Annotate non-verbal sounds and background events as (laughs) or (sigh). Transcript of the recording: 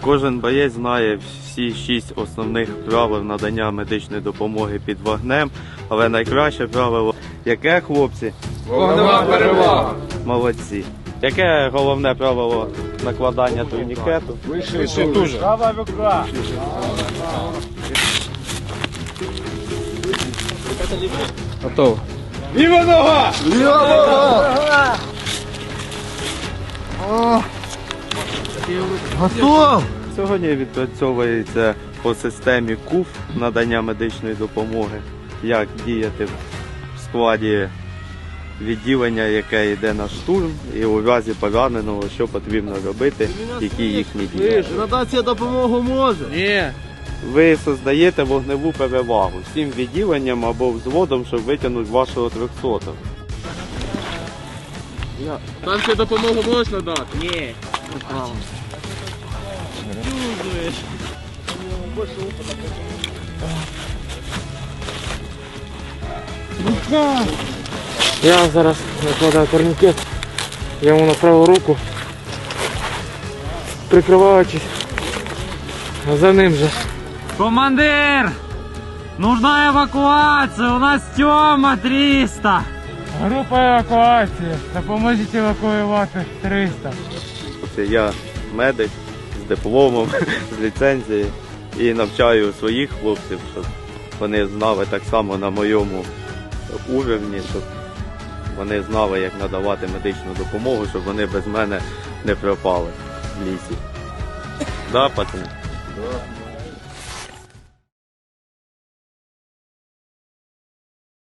Кожен боєць знає всі шість основних правил надання медичної допомоги під вогнем, але найкраще правило, яке хлопці? Вогнева перевага. Молодці. Яке головне правило накладання турнікету? Дуже. Готово. Ліва нога! Сьогодні відпрацьовується по системі КУФ надання медичної допомоги, як діяти в складі відділення, яке йде на штурм, і у разі пораненого, що потрібно робити, які їхні дії. Надація допомогу може. Ні. Ви создаєте вогневу перевагу всім відділенням або взводом, щоб витягнути вашого 300 Там ще допомогу можеш надати? Ні. Я зараз накладаю турнікет йому на праву руку, прикриваючись за ним же. Командир! Нужна евакуація! У нас Тьома 300! Група евакуації. Допоможіть евакуювати 300. Це я медик з дипломом, (laughs) з ліцензією і навчаю своїх хлопців, щоб вони знали так само на моєму уровні, щоб вони знали, як надавати медичну допомогу, щоб вони без мене не пропали в лісі. Да, пацани?